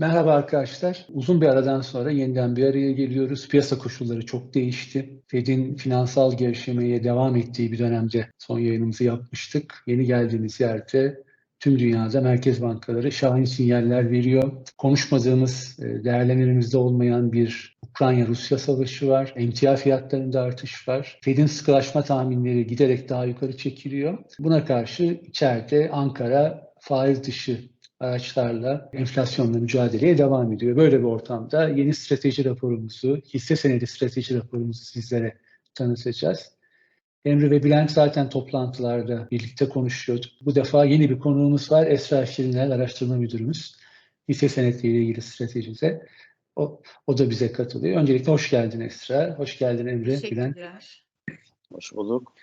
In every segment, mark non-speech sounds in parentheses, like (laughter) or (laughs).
Merhaba arkadaşlar. Uzun bir aradan sonra yeniden bir araya geliyoruz. Piyasa koşulları çok değişti. Fed'in finansal gevşemeye devam ettiği bir dönemde son yayınımızı yapmıştık. Yeni geldiğimiz yerde tüm dünyada merkez bankaları şahin sinyaller veriyor. Konuşmadığımız, e, değerlerimizde olmayan bir Ukrayna-Rusya savaşı var. Emtia fiyatlarında artış var. Fed'in sıkılaşma tahminleri giderek daha yukarı çekiliyor. Buna karşı içeride Ankara faiz dışı araçlarla enflasyonla mücadeleye devam ediyor. Böyle bir ortamda yeni strateji raporumuzu, hisse senedi strateji raporumuzu sizlere tanıtacağız. Emre ve Bülent zaten toplantılarda birlikte konuşuyorduk. Bu defa yeni bir konuğumuz var. Esra Şirinel, araştırma müdürümüz. Hisse senetleriyle ilgili stratejide. O, o da bize katılıyor. Öncelikle hoş geldin Esra. Hoş geldin Emre, Bülent. Teşekkürler. Hoş bulduk.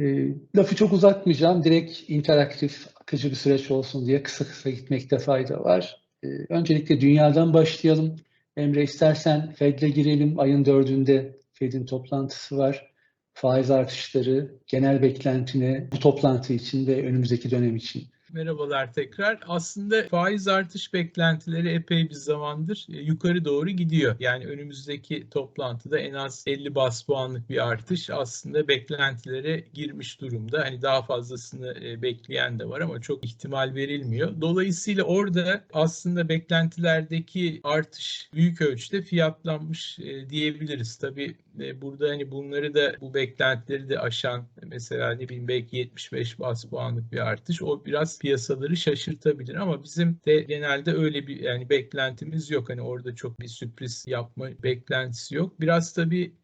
E, lafı çok uzatmayacağım. Direkt interaktif, akıcı bir süreç olsun diye kısa kısa gitmekte fayda var. E, öncelikle dünyadan başlayalım. Emre istersen Fed'le girelim. Ayın dördünde Fed'in toplantısı var. Faiz artışları, genel beklentine bu toplantı için ve önümüzdeki dönem için Merhabalar tekrar. Aslında faiz artış beklentileri epey bir zamandır e, yukarı doğru gidiyor. Yani önümüzdeki toplantıda en az 50 bas puanlık bir artış aslında beklentilere girmiş durumda. Hani daha fazlasını e, bekleyen de var ama çok ihtimal verilmiyor. Dolayısıyla orada aslında beklentilerdeki artış büyük ölçüde fiyatlanmış e, diyebiliriz. Tabii burada hani bunları da bu beklentileri de aşan mesela ne bileyim belki 75 bas puanlık bir artış o biraz piyasaları şaşırtabilir ama bizim de genelde öyle bir yani beklentimiz yok. Hani orada çok bir sürpriz yapma beklentisi yok. Biraz tabii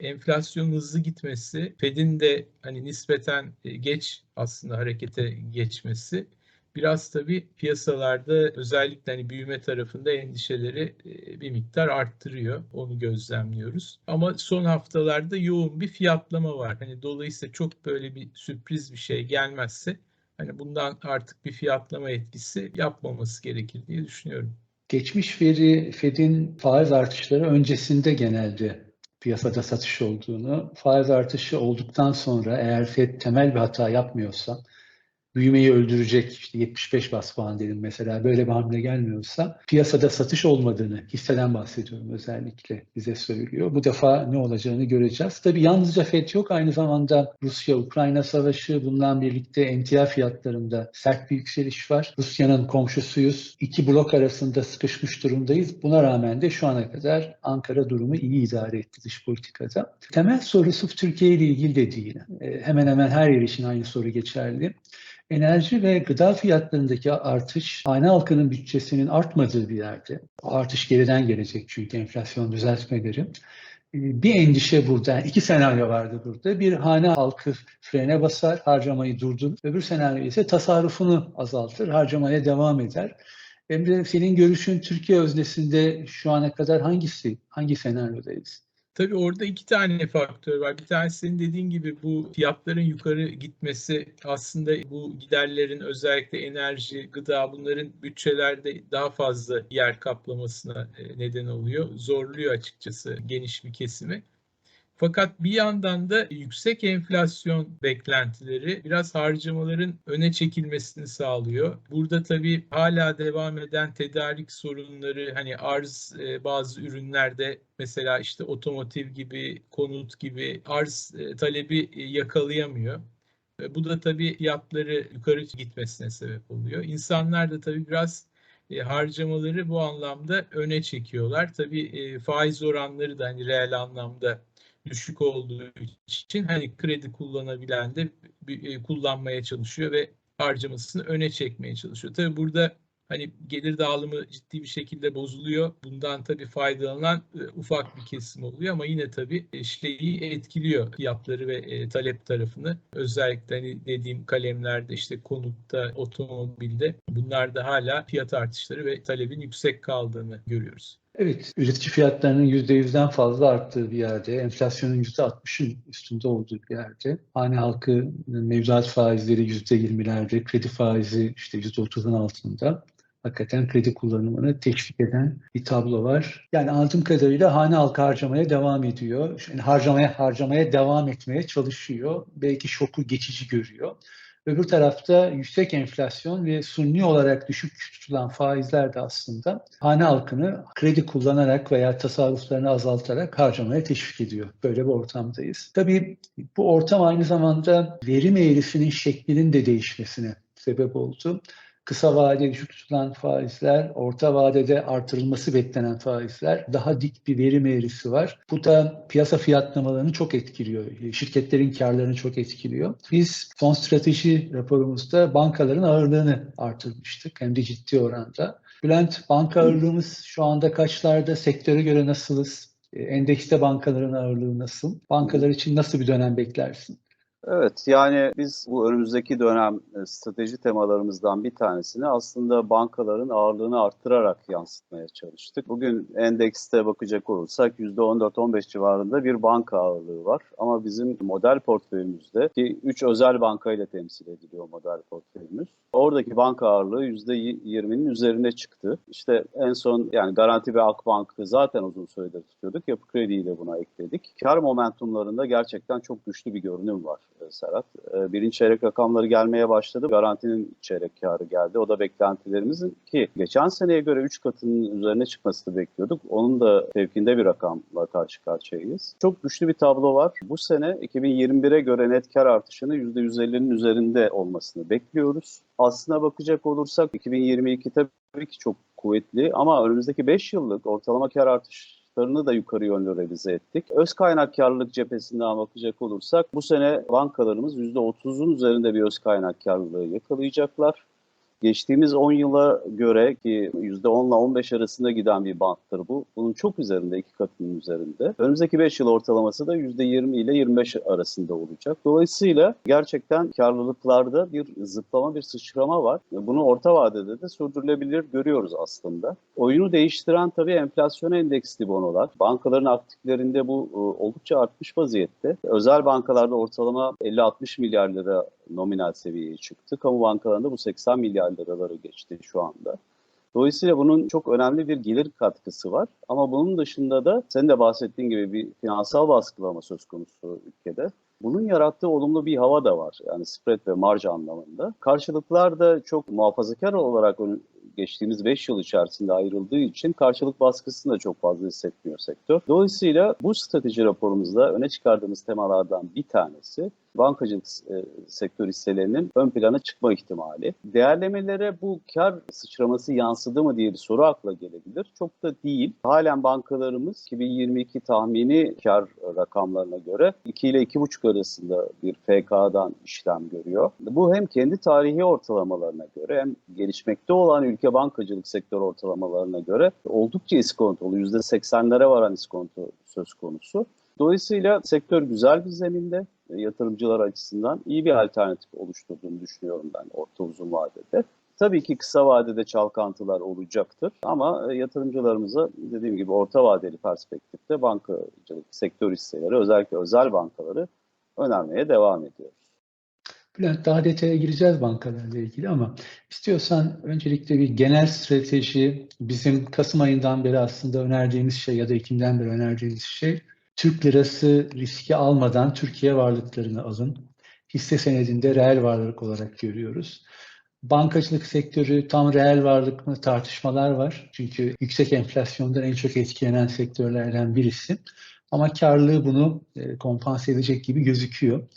enflasyon hızlı gitmesi, Fed'in de hani nispeten geç aslında harekete geçmesi biraz tabii piyasalarda özellikle hani büyüme tarafında endişeleri bir miktar arttırıyor. Onu gözlemliyoruz. Ama son haftalarda yoğun bir fiyatlama var. Hani dolayısıyla çok böyle bir sürpriz bir şey gelmezse hani bundan artık bir fiyatlama etkisi yapmaması gerekir diye düşünüyorum. Geçmiş veri Fed'in faiz artışları öncesinde genelde piyasada satış olduğunu, faiz artışı olduktan sonra eğer Fed temel bir hata yapmıyorsa büyümeyi öldürecek işte 75 bas puan dedim mesela böyle bir hamle gelmiyorsa piyasada satış olmadığını hisseden bahsediyorum özellikle bize söylüyor. Bu defa ne olacağını göreceğiz. Tabii yalnızca FED yok aynı zamanda Rusya-Ukrayna savaşı bundan birlikte emtia fiyatlarında sert bir yükseliş var. Rusya'nın komşusuyuz. İki blok arasında sıkışmış durumdayız. Buna rağmen de şu ana kadar Ankara durumu iyi idare etti dış politikada. Temel soru sırf Türkiye ile ilgili de değil. Hemen hemen her yer için aynı soru geçerli. Enerji ve gıda fiyatlarındaki artış hane halkının bütçesinin artmadığı bir yerde. Artış geriden gelecek çünkü enflasyon düzeltmeleri. Bir endişe burada, yani iki senaryo vardı burada. Bir hane halkı frene basar, harcamayı durdurur. Öbür senaryo ise tasarrufunu azaltır, harcamaya devam eder. Emre senin görüşün Türkiye öznesinde şu ana kadar hangisi, hangi senaryodayız? Tabii orada iki tane faktör var. Bir tanesi senin dediğin gibi bu fiyatların yukarı gitmesi aslında bu giderlerin özellikle enerji, gıda bunların bütçelerde daha fazla yer kaplamasına neden oluyor. Zorluyor açıkçası geniş bir kesimi. Fakat bir yandan da yüksek enflasyon beklentileri biraz harcamaların öne çekilmesini sağlıyor. Burada tabii hala devam eden tedarik sorunları hani arz e, bazı ürünlerde mesela işte otomotiv gibi, konut gibi arz e, talebi e, yakalayamıyor. Bu da tabii fiyatları yukarı gitmesine sebep oluyor. İnsanlar da tabii biraz harcamaları bu anlamda öne çekiyorlar. Tabii faiz oranları da hani reel anlamda düşük olduğu için hani kredi kullanabilen de e, kullanmaya çalışıyor ve harcamasını öne çekmeye çalışıyor. Tabii burada hani gelir dağılımı ciddi bir şekilde bozuluyor. Bundan tabii faydalanan e, ufak bir kesim oluyor ama yine tabii şeyi etkiliyor fiyatları ve e, talep tarafını. Özellikle hani dediğim kalemlerde işte konutta, otomobilde bunlarda hala fiyat artışları ve talebin yüksek kaldığını görüyoruz. Evet, üretici fiyatlarının %100'den fazla arttığı bir yerde, enflasyonun %60'ın üstünde olduğu bir yerde, hane halkı mevduat faizleri %20'lerde, kredi faizi işte %30'un altında. Hakikaten kredi kullanımını teşvik eden bir tablo var. Yani anladığım kadarıyla hane halkı harcamaya devam ediyor. Yani harcamaya harcamaya devam etmeye çalışıyor. Belki şoku geçici görüyor. Öbür tarafta yüksek enflasyon ve sunni olarak düşük tutulan faizler de aslında hane halkını kredi kullanarak veya tasarruflarını azaltarak harcamaya teşvik ediyor. Böyle bir ortamdayız. Tabii bu ortam aynı zamanda verim eğrisinin şeklinin de değişmesine sebep oldu kısa vadede düşük tutulan faizler, orta vadede artırılması beklenen faizler, daha dik bir verim eğrisi var. Bu da piyasa fiyatlamalarını çok etkiliyor. Şirketlerin karlarını çok etkiliyor. Biz son strateji raporumuzda bankaların ağırlığını artırmıştık hem de ciddi oranda. Bülent, banka ağırlığımız şu anda kaçlarda? Sektöre göre nasılız? Endekste bankaların ağırlığı nasıl? Bankalar için nasıl bir dönem beklersin? Evet, yani biz bu önümüzdeki dönem strateji temalarımızdan bir tanesini aslında bankaların ağırlığını arttırarak yansıtmaya çalıştık. Bugün endekste bakacak olursak %14-15 civarında bir banka ağırlığı var. Ama bizim model portföyümüzde ki 3 özel banka ile temsil ediliyor model portföyümüz. Oradaki banka ağırlığı %20'nin üzerine çıktı. İşte en son yani Garanti ve Akbank'ı zaten uzun süredir tutuyorduk. Yapı Kredi'yi de buna ekledik. Kar momentumlarında gerçekten çok güçlü bir görünüm var. Serhat. Birinci çeyrek rakamları gelmeye başladı. Garantinin çeyrek karı geldi. O da beklentilerimizin ki geçen seneye göre 3 katının üzerine çıkmasını bekliyorduk. Onun da fevkinde bir rakamla karşı karşıyayız. Çok güçlü bir tablo var. Bu sene 2021'e göre net kar artışını %150'nin üzerinde olmasını bekliyoruz. Aslına bakacak olursak 2022 tabii ki çok kuvvetli ama önümüzdeki 5 yıllık ortalama kar artışı da yukarı yönlü revize ettik. Öz kaynak karlılık cephesinden bakacak olursak bu sene bankalarımız %30'un üzerinde bir öz kaynak karlılığı yakalayacaklar. Geçtiğimiz 10 yıla göre ki %10 ile 15 arasında giden bir banttır bu. Bunun çok üzerinde, iki katının üzerinde. Önümüzdeki 5 yıl ortalaması da %20 ile 25 arasında olacak. Dolayısıyla gerçekten karlılıklarda bir zıplama, bir sıçrama var. Bunu orta vadede de sürdürülebilir görüyoruz aslında. Oyunu değiştiren tabii enflasyon endeksli bonolar. Bankaların aktiflerinde bu oldukça artmış vaziyette. Özel bankalarda ortalama 50-60 milyar lira nominal seviyeye çıktı. Kamu bankalarında bu 80 milyar liraları geçti şu anda. Dolayısıyla bunun çok önemli bir gelir katkısı var. Ama bunun dışında da senin de bahsettiğin gibi bir finansal baskılama söz konusu ülkede. Bunun yarattığı olumlu bir hava da var. Yani spread ve marj anlamında. Karşılıklar da çok muhafazakar olarak geçtiğimiz 5 yıl içerisinde ayrıldığı için karşılık baskısını da çok fazla hissetmiyor sektör. Dolayısıyla bu strateji raporumuzda öne çıkardığımız temalardan bir tanesi bankacılık e, sektör hisselerinin ön plana çıkma ihtimali. Değerlemelere bu kar sıçraması yansıdı mı diye bir soru akla gelebilir. Çok da değil. Halen bankalarımız 2022 tahmini kar rakamlarına göre 2 ile 2,5 arasında bir FK'dan işlem görüyor. Bu hem kendi tarihi ortalamalarına göre hem gelişmekte olan ülke bankacılık sektör ortalamalarına göre oldukça iskontolu, %80'lere varan iskonto söz konusu. Dolayısıyla sektör güzel bir zeminde yatırımcılar açısından iyi bir alternatif oluşturduğunu düşünüyorum ben orta uzun vadede. Tabii ki kısa vadede çalkantılar olacaktır ama yatırımcılarımıza dediğim gibi orta vadeli perspektifte bankacılık sektör hisseleri özellikle özel bankaları önermeye devam ediyoruz. Bülent daha detaya gireceğiz bankalarla ilgili ama istiyorsan öncelikle bir genel strateji bizim Kasım ayından beri aslında önerdiğimiz şey ya da Ekim'den beri önerdiğimiz şey Türk lirası riski almadan Türkiye varlıklarını alın. Hisse senedinde reel varlık olarak görüyoruz. Bankacılık sektörü tam reel varlık mı tartışmalar var. Çünkü yüksek enflasyondan en çok etkilenen sektörlerden birisi. Ama karlılığı bunu kompanse edecek gibi gözüküyor.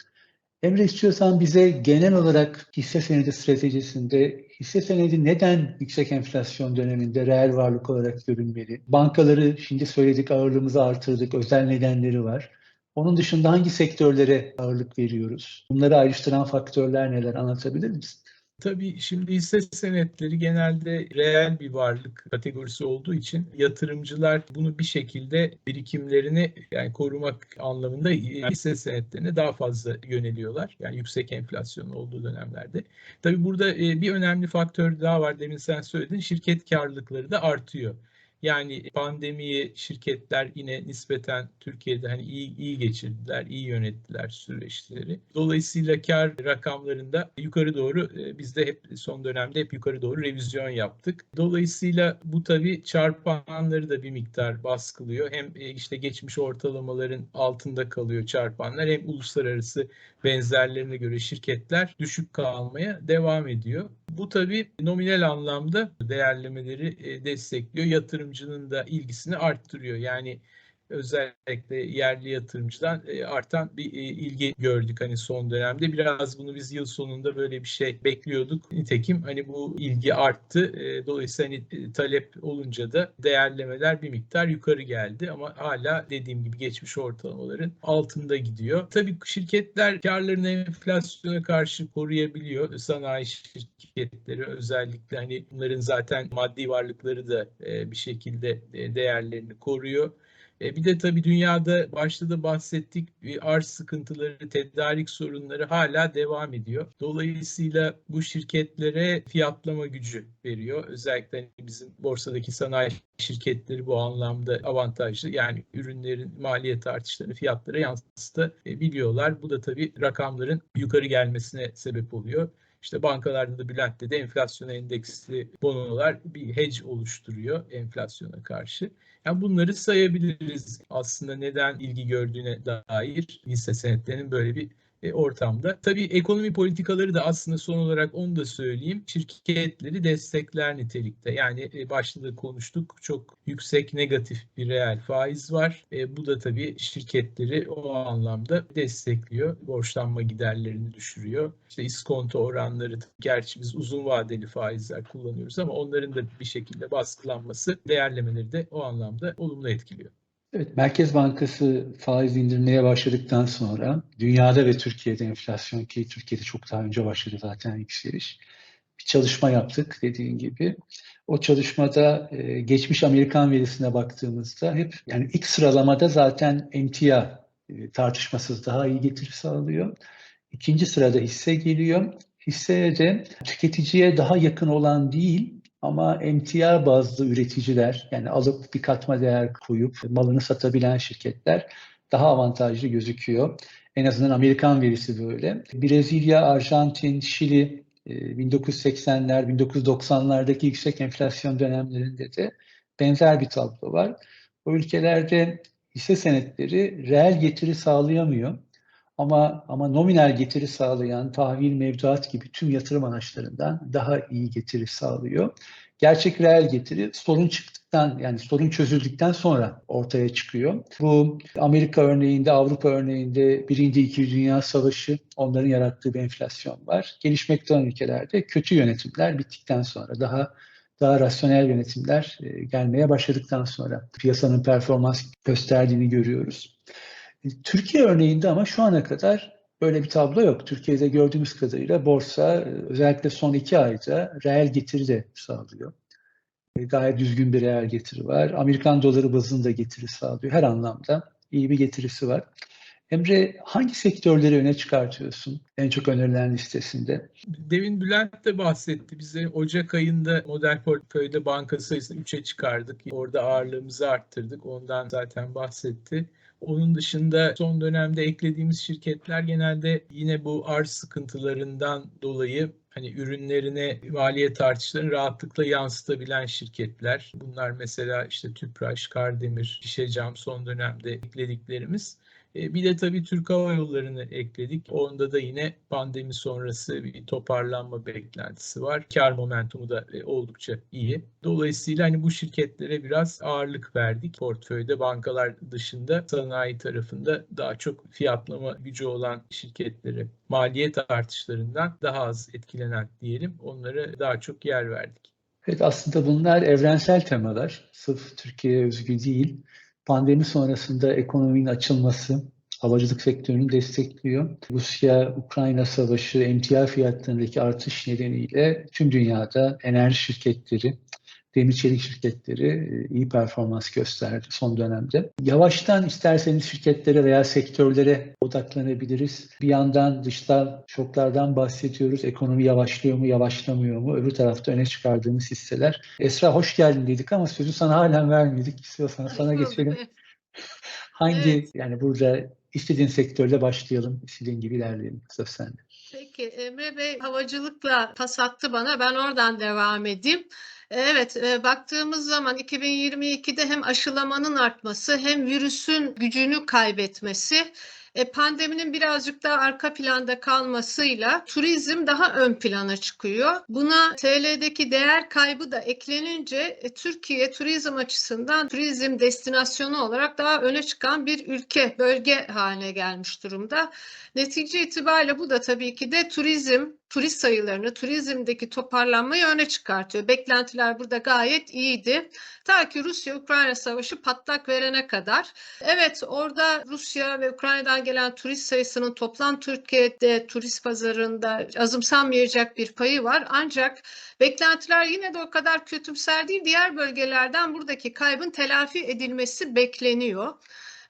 Emre istiyorsan bize genel olarak hisse senedi stratejisinde hisse senedi neden yüksek enflasyon döneminde reel varlık olarak görünmeli? Bankaları şimdi söyledik ağırlığımızı artırdık, özel nedenleri var. Onun dışında hangi sektörlere ağırlık veriyoruz? Bunları ayrıştıran faktörler neler anlatabilir misin? Tabii şimdi hisse senetleri genelde reel bir varlık kategorisi olduğu için yatırımcılar bunu bir şekilde birikimlerini yani korumak anlamında hisse senetlerine daha fazla yöneliyorlar. Yani yüksek enflasyon olduğu dönemlerde. Tabii burada bir önemli faktör daha var demin sen söyledin şirket karlılıkları da artıyor. Yani pandemiyi şirketler yine nispeten Türkiye'de hani iyi iyi geçirdiler, iyi yönettiler süreçleri. Dolayısıyla kar rakamlarında yukarı doğru e, biz de hep son dönemde hep yukarı doğru revizyon yaptık. Dolayısıyla bu tabii çarpanları da bir miktar baskılıyor. Hem e, işte geçmiş ortalamaların altında kalıyor çarpanlar hem uluslararası benzerlerine göre şirketler düşük kalmaya devam ediyor. Bu tabii nominal anlamda değerlemeleri e, destekliyor. Yatırımcının da ilgisini arttırıyor. Yani özellikle yerli yatırımcıdan e, artan bir e, ilgi gördük hani son dönemde. Biraz bunu biz yıl sonunda böyle bir şey bekliyorduk. Nitekim hani bu ilgi arttı. E, dolayısıyla hani talep olunca da değerlemeler bir miktar yukarı geldi ama hala dediğim gibi geçmiş ortalamaların altında gidiyor. Tabii şirketler karlarını enflasyona karşı koruyabiliyor. Sanayi şirketleri özellikle hani bunların zaten maddi varlıkları da bir şekilde değerlerini koruyor. E, bir de tabii dünyada başta da bahsettik arz sıkıntıları, tedarik sorunları hala devam ediyor. Dolayısıyla bu şirketlere fiyatlama gücü veriyor. Özellikle hani bizim borsadaki sanayi şirketleri bu anlamda avantajlı. Yani ürünlerin maliyet artışlarını fiyatlara yansıtabiliyorlar. Bu da tabii rakamların yukarı gelmesine sebep oluyor. İşte bankalarda da Bülent'te de enflasyon endeksli bonolar bir hedge oluşturuyor enflasyona karşı. Yani bunları sayabiliriz aslında neden ilgi gördüğüne dair hisse senetlerinin böyle bir e, ortamda. Tabii ekonomi politikaları da aslında son olarak onu da söyleyeyim. Şirketleri destekler nitelikte. Yani e, başta da konuştuk çok yüksek negatif bir reel faiz var. E, bu da tabii şirketleri o anlamda destekliyor. Borçlanma giderlerini düşürüyor. İşte iskonto oranları gerçi biz uzun vadeli faizler kullanıyoruz ama onların da bir şekilde baskılanması değerlemeleri de o anlamda olumlu etkiliyor. Evet, Merkez Bankası faiz indirmeye başladıktan sonra dünyada ve Türkiye'de enflasyon ki Türkiye'de çok daha önce başladı zaten yükseliş. Bir çalışma yaptık dediğin gibi. O çalışmada e, geçmiş Amerikan verisine baktığımızda hep yani ilk sıralamada zaten emtia e, tartışmasız daha iyi getiri sağlıyor. İkinci sırada hisse geliyor. Hisseye de tüketiciye daha yakın olan değil, ama emtia bazlı üreticiler yani alıp bir katma değer koyup malını satabilen şirketler daha avantajlı gözüküyor. En azından Amerikan verisi böyle. Brezilya, Arjantin, Şili 1980'ler, e, 1990'lardaki yüksek enflasyon dönemlerinde de benzer bir tablo var. O ülkelerde hisse senetleri reel getiri sağlayamıyor. Ama ama nominal getiri sağlayan tahvil, mevduat gibi tüm yatırım araçlarından daha iyi getiri sağlıyor. Gerçek reel getiri sorun çıktıktan yani sorun çözüldükten sonra ortaya çıkıyor. Bu Amerika örneğinde, Avrupa örneğinde Birinci İkinci Dünya Savaşı onların yarattığı bir enflasyon var. Gelişmekte olan ülkelerde kötü yönetimler bittikten sonra daha daha rasyonel yönetimler e, gelmeye başladıktan sonra piyasanın performans gösterdiğini görüyoruz. Türkiye örneğinde ama şu ana kadar böyle bir tablo yok. Türkiye'de gördüğümüz kadarıyla borsa özellikle son iki ayda reel getiri de sağlıyor. E, gayet düzgün bir reel getiri var. Amerikan doları bazında getiri sağlıyor. Her anlamda iyi bir getirisi var. Emre hangi sektörleri öne çıkartıyorsun en çok önerilen listesinde? Devin Bülent de bahsetti. Bize Ocak ayında model portföyde banka sayısını 3'e çıkardık. Orada ağırlığımızı arttırdık. Ondan zaten bahsetti. Onun dışında son dönemde eklediğimiz şirketler genelde yine bu arz sıkıntılarından dolayı hani ürünlerine maliyet artışlarını rahatlıkla yansıtabilen şirketler. Bunlar mesela işte Tüpraş, Kardemir, Şişecam son dönemde eklediklerimiz. E, bir de tabii Türk Hava Yolları'nı ekledik. Onda da yine pandemi sonrası bir toparlanma beklentisi var. Kar momentumu da e, oldukça iyi. Dolayısıyla hani bu şirketlere biraz ağırlık verdik. Portföyde bankalar dışında sanayi tarafında daha çok fiyatlama gücü olan şirketleri maliyet artışlarından daha az etkilenen diyelim. Onlara daha çok yer verdik. Evet aslında bunlar evrensel temalar. Sırf Türkiye'ye özgü değil pandemi sonrasında ekonominin açılması havacılık sektörünü destekliyor. Rusya-Ukrayna savaşı, emtia fiyatlarındaki artış nedeniyle tüm dünyada enerji şirketleri demir çelik şirketleri e, iyi performans gösterdi son dönemde. Yavaştan isterseniz şirketlere veya sektörlere odaklanabiliriz. Bir yandan dışta şoklardan bahsediyoruz. Ekonomi yavaşlıyor mu, yavaşlamıyor mu? Öbür tarafta öne çıkardığımız hisseler. Esra hoş geldin dedik ama sözü sana halen vermedik. İstiyorsan sana geçelim. (laughs) Hangi Evet. yani burada istediğin sektörle başlayalım. İstediğin gibi ilerleyelim. Söz sende. Peki Emre Bey havacılıkla pas attı bana. Ben oradan devam edeyim. Evet, e, baktığımız zaman 2022'de hem aşılamanın artması hem virüsün gücünü kaybetmesi, e, pandeminin birazcık daha arka planda kalmasıyla turizm daha ön plana çıkıyor. Buna TL'deki değer kaybı da eklenince e, Türkiye turizm açısından turizm destinasyonu olarak daha öne çıkan bir ülke, bölge haline gelmiş durumda. Netice itibariyle bu da tabii ki de turizm, turist sayılarını, turizmdeki toparlanmayı öne çıkartıyor. Beklentiler burada gayet iyiydi. Ta ki Rusya-Ukrayna savaşı patlak verene kadar. Evet orada Rusya ve Ukrayna'dan gelen turist sayısının toplam Türkiye'de turist pazarında azımsanmayacak bir payı var. Ancak beklentiler yine de o kadar kötümser değil. Diğer bölgelerden buradaki kaybın telafi edilmesi bekleniyor.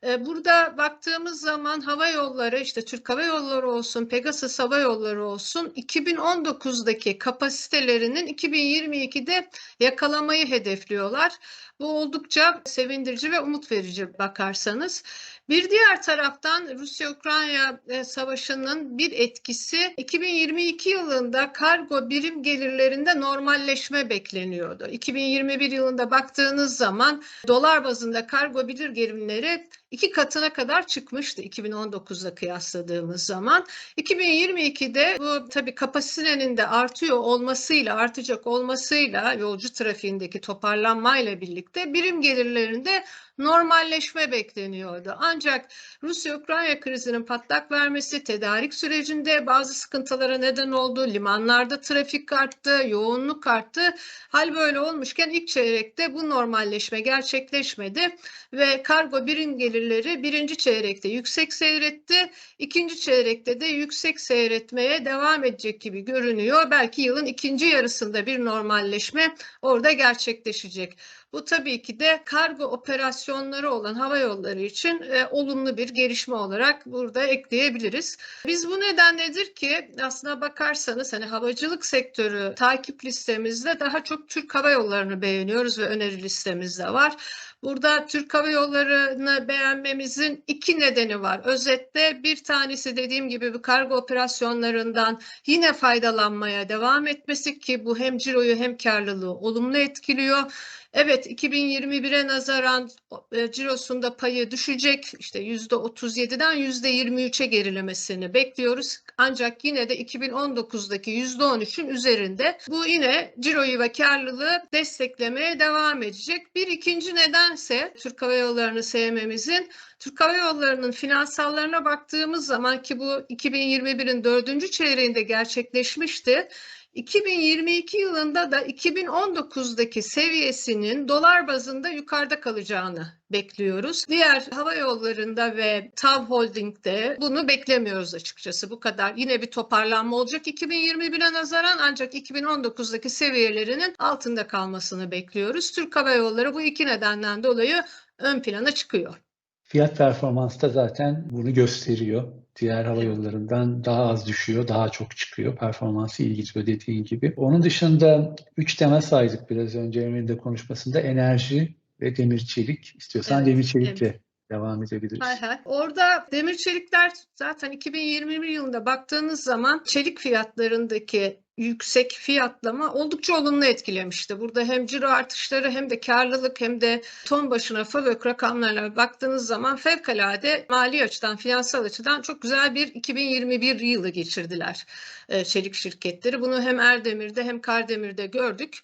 Ee, Burada baktığımız zaman hava yolları işte Türk Hava Yolları olsun, Pegasus Hava Yolları olsun 2019'daki kapasitelerinin 2022'de yakalamayı hedefliyorlar. Bu oldukça sevindirici ve umut verici bakarsanız. Bir diğer taraftan Rusya-Ukrayna e, savaşının bir etkisi 2022 yılında kargo birim gelirlerinde normalleşme bekleniyordu. 2021 yılında baktığınız zaman dolar bazında kargo bilir gelimleri iki katına kadar çıkmıştı 2019'da kıyasladığımız zaman. 2022'de bu tabii kapasitenin de artıyor olmasıyla, artacak olmasıyla yolcu trafiğindeki toparlanmayla birlikte birim gelirlerinde normalleşme bekleniyordu. Ancak Rusya-Ukrayna krizinin patlak vermesi tedarik sürecinde bazı sıkıntılara neden oldu. Limanlarda trafik arttı, yoğunluk arttı. Hal böyle olmuşken ilk çeyrekte bu normalleşme gerçekleşmedi ve kargo birim gelirleri birinci çeyrekte yüksek seyretti. İkinci çeyrekte de yüksek seyretmeye devam edecek gibi görünüyor. Belki yılın ikinci yarısında bir normalleşme orada gerçekleşecek. Bu tabii ki de kargo operasyonları olan hava yolları için e, olumlu bir gelişme olarak burada ekleyebiliriz. Biz bu nedenledir ki aslına bakarsanız hani havacılık sektörü takip listemizde daha çok Türk Hava Yolları'nı beğeniyoruz ve öneri listemizde var. Burada Türk Hava Yolları'nı beğenmemizin iki nedeni var. Özetle bir tanesi dediğim gibi bu kargo operasyonlarından yine faydalanmaya devam etmesi ki bu hem ciroyu hem karlılığı olumlu etkiliyor. Evet 2021'e nazaran e, cirosunda payı düşecek. İşte %37'den %23'e gerilemesini bekliyoruz. Ancak yine de 2019'daki %13'ün üzerinde bu yine ciroyu ve karlılığı desteklemeye devam edecek. Bir ikinci nedense Türk Hava Yolları'nı sevmemizin Türk Hava Yolları'nın finansallarına baktığımız zaman ki bu 2021'in dördüncü çeyreğinde gerçekleşmişti. 2022 yılında da 2019'daki seviyesinin dolar bazında yukarıda kalacağını bekliyoruz. Diğer hava yollarında ve TAV Holding'de bunu beklemiyoruz açıkçası. Bu kadar yine bir toparlanma olacak 2021'e nazaran ancak 2019'daki seviyelerinin altında kalmasını bekliyoruz. Türk Hava Yolları bu iki nedenden dolayı ön plana çıkıyor. Fiyat performans da zaten bunu gösteriyor. Diğer hava yollarından daha az düşüyor, daha çok çıkıyor. Performansı iyi gidiyor dediğin gibi. Onun dışında üç temel saydık biraz önce Emre'nin de konuşmasında. Enerji ve demir çelik. İstiyorsan Evet, demir çelikle devam edebiliriz. Hay hay. Orada demir çelikler zaten 2021 yılında baktığınız zaman çelik fiyatlarındaki yüksek fiyatlama oldukça olumlu etkilemişti. Burada hem ciro artışları hem de karlılık hem de ton başına FAVÖK rakamlarına baktığınız zaman fevkalade mali açıdan, finansal açıdan çok güzel bir 2021 yılı geçirdiler e, çelik şirketleri. Bunu hem Erdemir'de hem Kardemir'de gördük.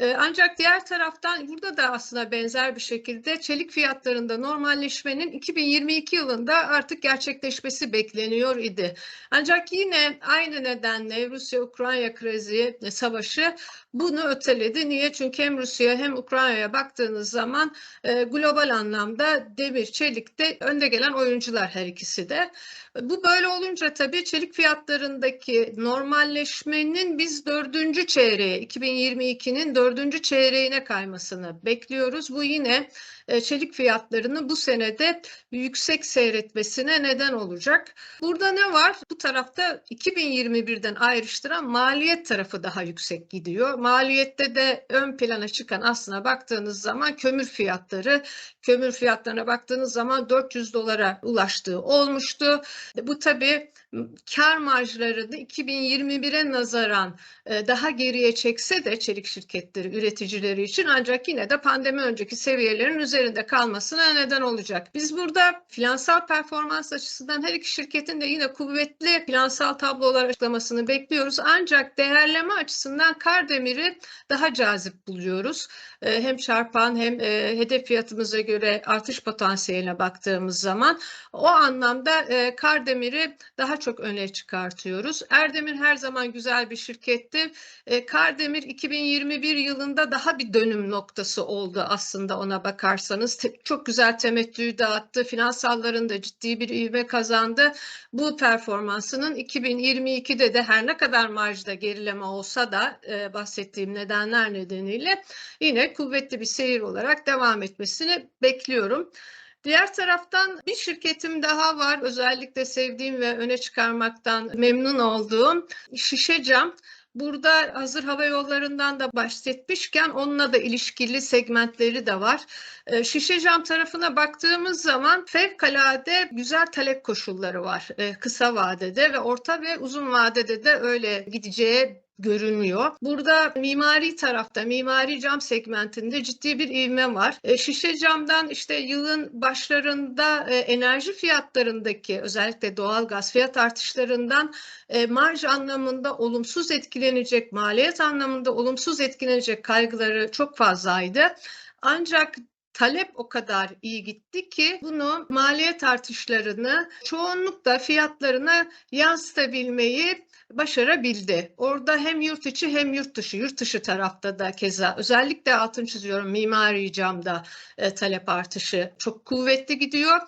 E, Ancak diğer taraftan burada da aslında benzer bir şekilde çelik fiyatlarında normalleşmenin 2022 yılında artık gerçekleşmesi bekleniyor idi. Ancak yine aynı nedenle Rusya-Ukrayna krizi, e, savaşı bunu öteledi. Niye? Çünkü hem Rusya hem Ukrayna'ya baktığınız zaman e, global anlamda demir, çelikte önde gelen oyuncular her ikisi de. Bu böyle olunca tabii çelik fiyatlarındaki normalleşmenin biz dördüncü çeyreğe, 2022'nin dördüncü çeyreğine kaymasını bekliyoruz. Bu yine e, çelik fiyatlarını bu senede yüksek seyretmesine neden olacak. Burada ne var? Bu tarafta 2021'den ayrıştıran maliyet tarafı daha yüksek gidiyor. Maliyette de ön plana çıkan aslına baktığınız zaman kömür fiyatları, kömür fiyatlarına baktığınız zaman 400 dolara ulaştığı olmuştu. Bu tabii kar marjlarını 2021'e nazaran daha geriye çekse de çelik şirketleri, üreticileri için ancak yine de pandemi önceki seviyelerin üzerinde kalmasına neden olacak. Biz burada finansal performans açısından her iki şirketin de yine kuvvetli finansal tablolar açıklamasını bekliyoruz. Ancak değerleme açısından Kardemir'i daha cazip buluyoruz. Hem çarpan hem hedef fiyatımıza göre artış potansiyeline baktığımız zaman o anlamda e, Kardemir'i daha çok öne çıkartıyoruz. Erdemir her zaman güzel bir şirketti. E, Kardemir 2021 yılında daha bir dönüm noktası oldu aslında ona bakarsanız. Çok güzel temettüyü dağıttı. Finansallarında ciddi bir ivme kazandı. Bu performansının 2022'de de her ne kadar marjda gerileme olsa da e, bahsettiğim nedenler nedeniyle yine kuvvetli bir seyir olarak devam etmesini bekliyorum. Diğer taraftan bir şirketim daha var. Özellikle sevdiğim ve öne çıkarmaktan memnun olduğum Şişe Cam. Burada hazır hava yollarından da bahsetmişken onunla da ilişkili segmentleri de var. Ee, Şişe cam tarafına baktığımız zaman fevkalade güzel talep koşulları var e, kısa vadede ve orta ve uzun vadede de öyle gideceği görünüyor. Burada mimari tarafta, mimari cam segmentinde ciddi bir ivme var. E, şişe camdan işte yılın başlarında e, enerji fiyatlarındaki özellikle doğal gaz fiyat artışlarından e, marj anlamında olumsuz etkilenecek, maliyet anlamında olumsuz etkilenecek kaygıları çok fazlaydı. Ancak talep o kadar iyi gitti ki bunu maliyet artışlarını çoğunlukla fiyatlarına yansıtabilmeyi başarabildi. Orada hem yurt içi hem yurt dışı, yurt dışı tarafta da keza özellikle altın çiziyorum mimari camda e, talep artışı çok kuvvetli gidiyor.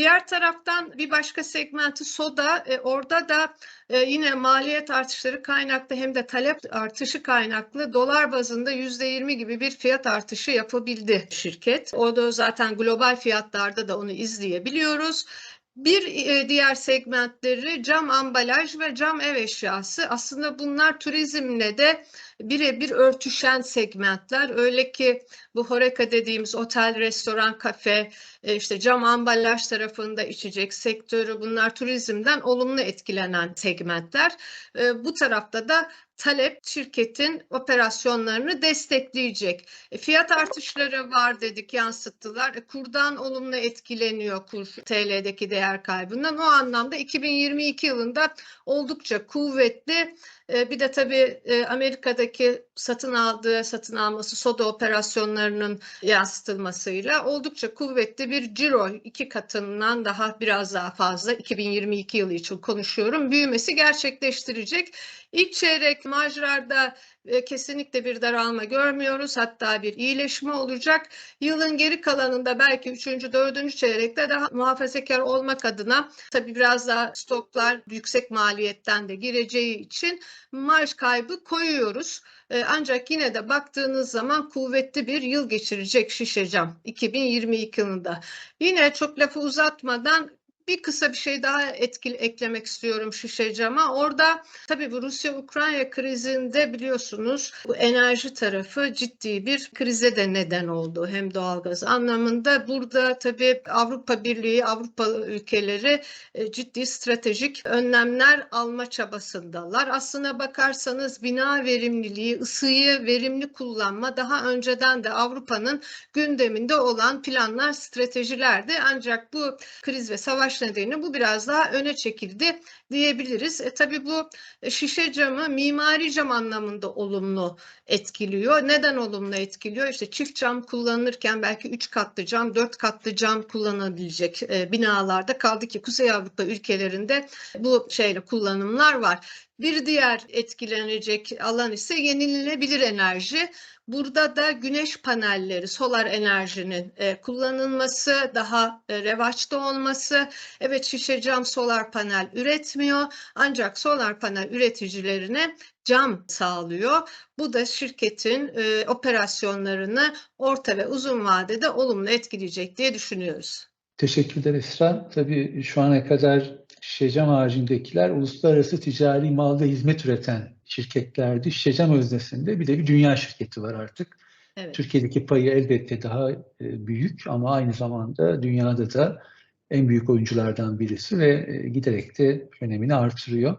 Diğer taraftan bir başka segmenti soda e, orada da e, yine maliyet artışları kaynaklı hem de talep artışı kaynaklı dolar bazında %20 gibi bir fiyat artışı yapabildi şirket. O da zaten global fiyatlarda da onu izleyebiliyoruz. Bir e, diğer segmentleri cam ambalaj ve cam ev eşyası. Aslında bunlar turizmle de birebir örtüşen segmentler. Öyle ki bu Horeca dediğimiz otel, restoran, kafe, e, işte cam ambalaj tarafında içecek sektörü bunlar turizmden olumlu etkilenen segmentler. E, bu tarafta da talep şirketin operasyonlarını destekleyecek. E, fiyat artışları var dedik yansıttılar. E, kurdan olumlu etkileniyor kur TL'deki değer kaybından. O anlamda 2022 yılında oldukça kuvvetli e, bir de tabii e, Amerika'daki satın aldığı, satın alması soda operasyonlarının yansıtılmasıyla oldukça kuvvetli bir ciro iki katından daha biraz daha fazla 2022 yılı için konuşuyorum. Büyümesi gerçekleştirecek. İlk çeyrek marjlarda kesinlikle bir daralma görmüyoruz. Hatta bir iyileşme olacak. Yılın geri kalanında belki 3. 4. çeyrekte daha muhafazakar olmak adına tabii biraz daha stoklar yüksek maliyetten de gireceği için marj kaybı koyuyoruz. E, ancak yine de baktığınız zaman kuvvetli bir yıl geçirecek şişe cam 2022 yılında. Yine çok lafı uzatmadan bir kısa bir şey daha etkili eklemek istiyorum şişe cama. Orada tabii bu Rusya-Ukrayna krizinde biliyorsunuz bu enerji tarafı ciddi bir krize de neden oldu. Hem doğalgaz anlamında burada tabii Avrupa Birliği, Avrupa ülkeleri e, ciddi stratejik önlemler alma çabasındalar. Aslına bakarsanız bina verimliliği, ısıyı verimli kullanma daha önceden de Avrupa'nın gündeminde olan planlar, stratejilerdi. Ancak bu kriz ve savaş nedeniyle bu biraz daha öne çekildi diyebiliriz. E, tabii bu şişe camı mimari cam anlamında olumlu etkiliyor. Neden olumlu etkiliyor? İşte çift cam kullanılırken belki 3 katlı cam, 4 katlı cam kullanabilecek e, binalarda kaldı ki Kuzey Avrupa ülkelerinde bu şeyle kullanımlar var. Bir diğer etkilenecek alan ise yenilenebilir enerji. Burada da güneş panelleri, solar enerjinin e, kullanılması, daha e, revaçta olması. Evet şişe cam solar panel üretmiyor ancak solar panel üreticilerine cam sağlıyor. Bu da şirketin e, operasyonlarını orta ve uzun vadede olumlu etkileyecek diye düşünüyoruz. Teşekkürler Esra. Tabii şu ana kadar şişecam haricindekiler uluslararası ticari mal ve hizmet üreten şirketlerdi. Şişecam öznesinde bir de bir dünya şirketi var artık. Evet. Türkiye'deki payı elbette daha e, büyük ama aynı zamanda dünyada da en büyük oyunculardan birisi ve e, giderek de önemini artırıyor.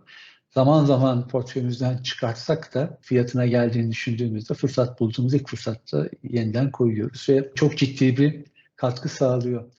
Zaman zaman portföyümüzden çıkartsak da fiyatına geldiğini düşündüğümüzde fırsat bulduğumuz ilk fırsatta yeniden koyuyoruz ve çok ciddi bir katkı sağlıyor.